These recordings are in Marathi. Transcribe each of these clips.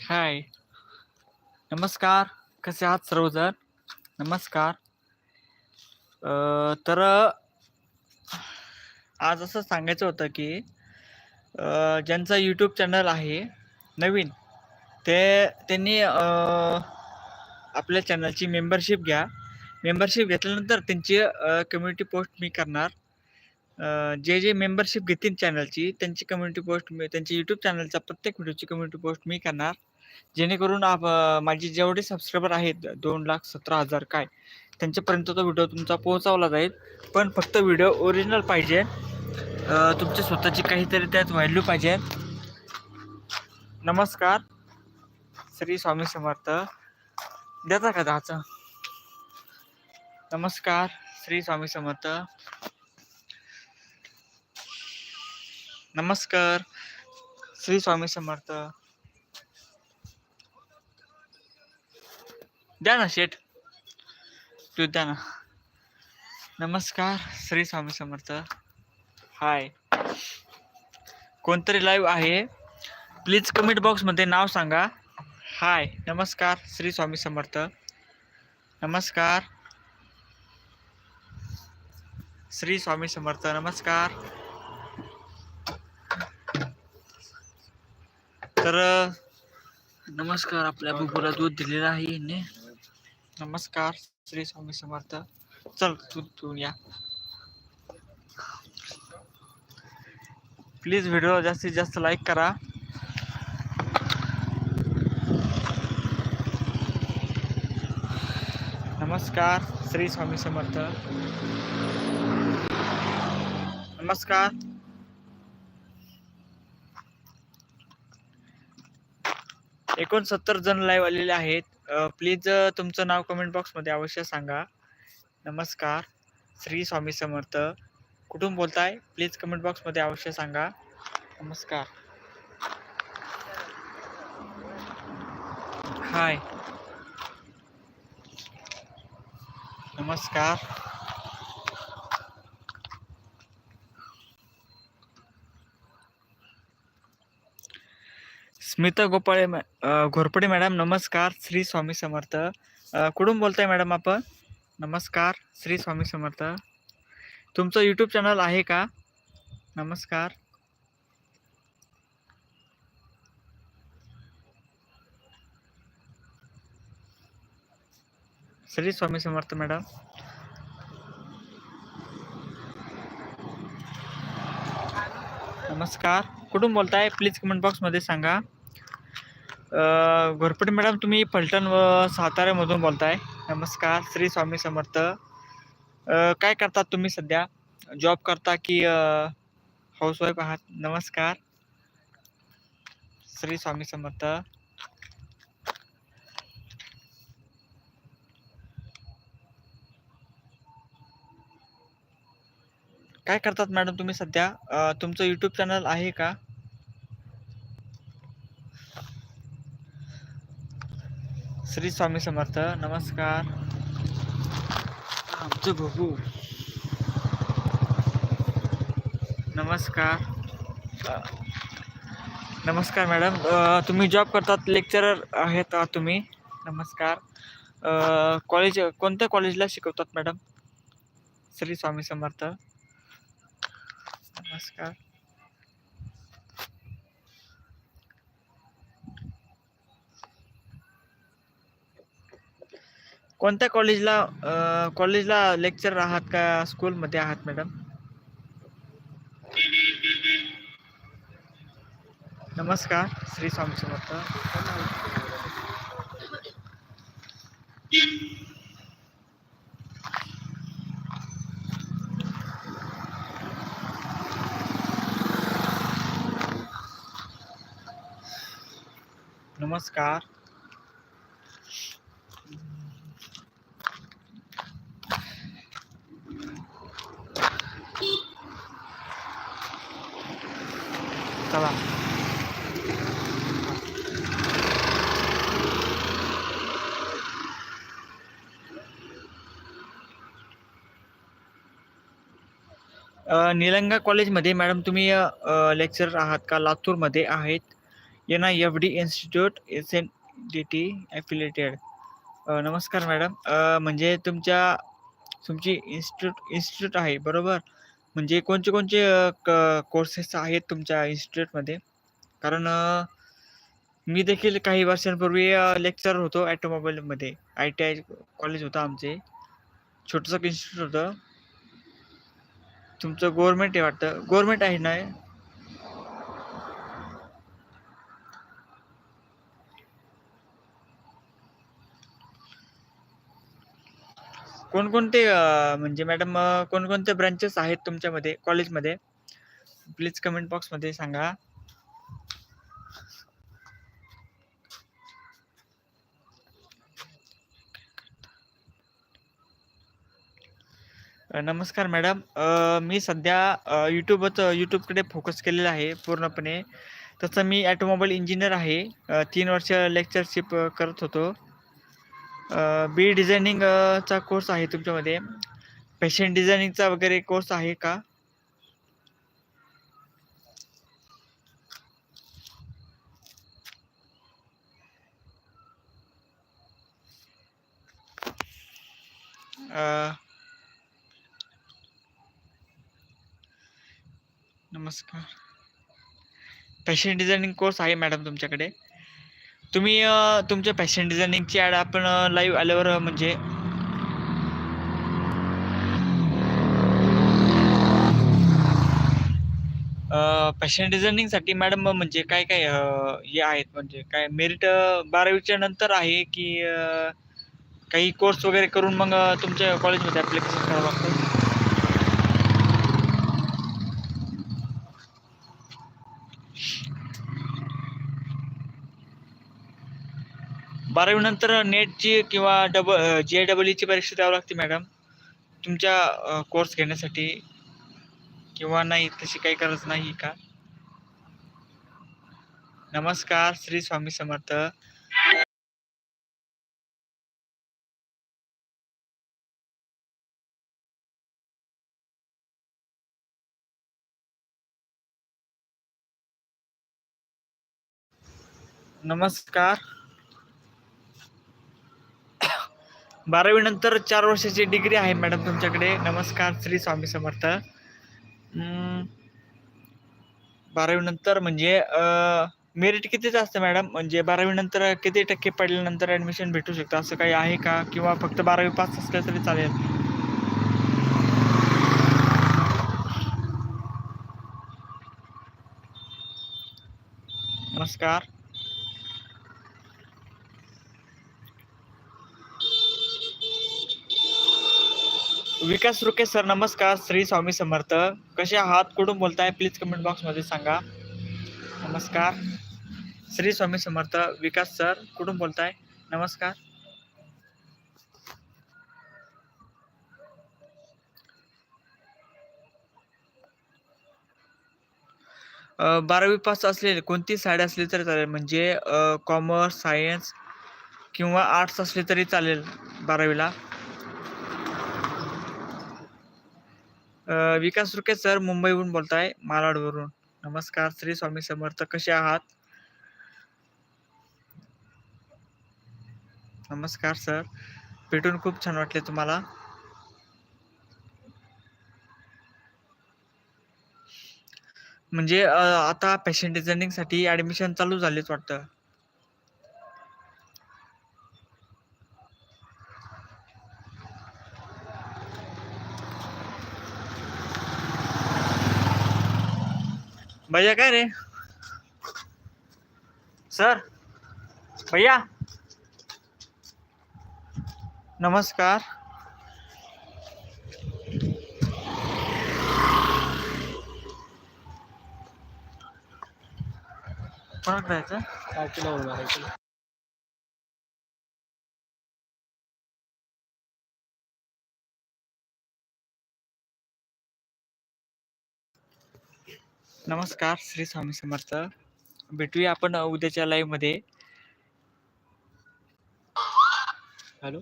हाय. नमस्कार. कसे आहात सर्वजण? नमस्कार. तर आज असं सांगायचं होतं की ज्यांचा यूट्यूब चॅनल आहे नवीन ते त्यांनी आपल्या चॅनलची मेंबरशिप घ्या. मेंबरशिप घेतल्यानंतर त्यांची कम्युनिटी पोस्ट मी करणार. जे जे मेंबरशिप घेतील चॅनलची त्यांची कम्युनिटी पोस्ट मी त्यांची यूट्यूब चॅनलचा प्रत्येक व्हिडिओची कम्युनिटी पोस्ट मी करणार. जेणेकरून आप माझे जेवढे सबस्क्रायबर आहेत दोन लाख सतरा हजार काय त्यांच्यापर्यंत तो व्हिडिओ तुमचा पोहोचवला जाईल. पण फक्त व्हिडिओ ओरिजिनल पाहिजे. तुमच्या तुमची स्वतःची काहीतरी त्यात व्हॅल्यू पाहिजे. नमस्कार. श्री स्वामी समर्थ. देता का दहाचं? नमस्कार. श्री स्वामी समर्थ. नमस्कार. श्री स्वामी समर्थ. द्या ना शेठ तू द्या ना. नमस्कार श्री स्वामी समर्थ. हाय. कोणतरी लाईव्ह आहे? प्लीज कमेंट बॉक्समध्ये नाव सांगा. हाय. नमस्कार श्री स्वामी समर्थ. नमस्कार. श्री स्वामी समर्थ नमस्कार. तर, नमस्कार, आपल्या बुबूला दूध दिलेलं आहे हिने. नमस्कार, श्री स्वामी समर्थ. चल तू तू या. प्लीज़ व्हिडिओ जास्तीत जास्त लाईक करा. नमस्कार, श्री स्वामी समर्थ. नमस्कार. एकोणसत्तर जण लाईव्ह आलेले आहेत. प्लीज तुमचं नाव कमेंट बॉक्समध्ये अवश्य सांगा. नमस्कार. श्री स्वामी समर्थ. कुठून बोलताय? प्लीज कमेंट बॉक्समध्ये अवश्य सांगा. नमस्कार. हाय नमस्कार. स्मिता गोपाळे मॅ- घोरपडे मॅडम नमस्कार श्री स्वामी समर्थ कुठून बोलताय मॅडम आपण नमस्कार श्री स्वामी समर्थ तुमचं यूट्यूब चॅनल आहे का नमस्कार श्री स्वामी समर्थ मॅडम नमस्कार कुठून बोलताय प्लीज कमेंट बॉक्समध्ये सांगा अ, घोरपडे मॅडम तुम्ही फलटण व साताऱ्यामधून बोलताय. नमस्कार श्री स्वामी समर्थ. काय करतात तुम्ही सध्या? जॉब करता की हाऊसवाईफ आहात? नमस्कार. श्री स्वामी समर्थ. काय करतात मॅडम तुम्ही सध्या? तुमचं यूट्यूब चॅनल आहे का? श्री स्वामी समर्थ नमस्कार. आमचं बघू. नमस्कार. नमस्कार मॅडम. तुम्ही जॉब करतात लेक्चरर आहेत तुम्ही? नमस्कार. कॉलेज कोणत्या कॉलेजला शिकवतात मॅडम? श्री स्वामी समर्थ. नमस्कार. कोणत्या कॉलेजला कॉलेजला लेक्चर आहात का स्कूलमध्ये आहात मॅडम नमस्कार श्री स्वामी समर्थ. नमस्कार. चला. निलंगा कॉलेजमध्ये मॅडम तुम्ही लेक्चर आहात का? लातूरमध्ये आहेत. N I F D institute S N D T affiliated. नमस्कार मॅडम. म्हणजे तुमच्या तुमची इन्स्टिट्यूट इन्स्टिट्यूट आहे बरोबर? म्हणजे कोणते कोणते कोर्सेस आहेत तुमच्या इन्स्टिट्यूटमध्ये कारण मी देखील काही वर्षांपूर्वी लेक्चर होतो ॲटोमोबाईलमध्ये आय टी आय कॉलेज होतं आमचे. छोटंसं इन्स्टिट्यूट होतं. तुमचं गव्हर्मेंट आहे वाटतं? गव्हर्मेंट आहे ना कोणकोणते म्हणजे मॅडम कोणकोणते ब्रांचेस आहेत तुमच्यामध्ये कॉलेजमध्ये प्लीज कमेंट बॉक्समध्ये सांगा. नमस्कार मॅडम. मी सध्या यूट्यूबच यूट्यूबकडे फोकस केलेला आहे पूर्णपणे. तसं मी ॲटोमोबाईल इंजिनियर आहे. तीन वर्ष लेक्चरशिप करत होतो. बी डिझायनिंग चा कोर्स आहे तुमच्यामध्ये. फॅशन डिझायनिंगचा वगैरे कोर्स आहे का? नमस्कार. फॅशन डिझायनिंग कोर्स आहे मॅडम तुमच्याकडे. तुम्ही तुमच्या फॅशन डिझायनिंगची ॲड आपण लाईव्ह आल्यावर म्हणजे? फॅशन डिझायनिंगसाठी मॅडम म्हणजे काय काय हे आहेत? म्हणजे काय मेरिट बारावीच्या नंतर आहे की काही कोर्स वगैरे करून मग तुमच्या कॉलेजमध्ये ॲप्लिकेशन करावं लागतं? बारावी नंतर नेटची किंवा डबल जे डबल ईची परीक्षा द्यावी लागते मॅडम तुमच्या कोर्स घेण्यासाठी. किंवा नाही तशी काही गरज नाही का? नमस्कार श्री स्वामी समर्थ. नमस्कार. बारावीनंतर चार वर्षाची डिग्री आहे मॅडम तुमच्याकडे. नमस्कार श्री स्वामी समर्थ. बारावीनंतर म्हणजे मेरिट कितीच असतं मॅडम म्हणजे बारावीनंतर किती टक्के पडल्यानंतर ॲडमिशन भेटू शकतं? असं काही आहे का? किंवा फक्त बारावी पास असलं तरी चालेल? नमस्कार. विकास रुके सर नमस्कार. श्री स्वामी समर्थ. कसे आहात? कुठून बोलताय? प्लीज कमेंट बॉक्समध्ये सांगा. नमस्कार. श्री स्वामी समर्थ विकास सर कुठून बोलताय? नमस्कार. बारावी पास असलेले कोणती साडी असली तरी चालेल? म्हणजे कॉमर्स सायन्स किंवा आर्ट्स असले तरी चालेल बारावीला. विकास रुके सर मुंबईहून बोलताय मालाडवरून. नमस्कार श्री स्वामी समर्थ. कसे आहात? नमस्कार सर. भेटून खूप छान वाटले तुम्हाला. म्हणजे आता फॅशन डिझायनिंगसाठी ॲडमिशन चालू झालेच वाटतं. भैया काय रे सर भैया। नमस्कार। कोणाकडे जायचं नमस्कार श्री स्वामी समर्थ. भेटूया आपण उद्याच्या लाईव्हमध्ये. हॅलो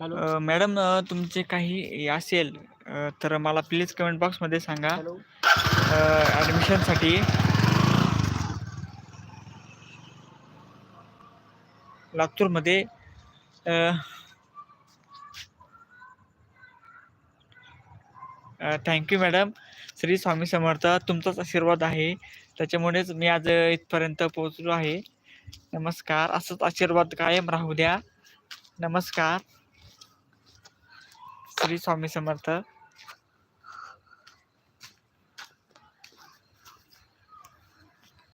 हॅलो मॅडम तुमचे काही असेल तर मला प्लीज कमेंट बॉक्समध्ये सांगा. ऍडमिशनसाठी. लातूरमध्ये thank you madam Shri Swami Samarth तुमचाच आशीर्वाद आहे. त्याच्यामुळेच मी आज इथपर्यंत पोहोचलो आहे. नमस्कार. असंच आशीर्वाद कायम राहू द्या. नमस्कार. श्री स्वामी समर्थ.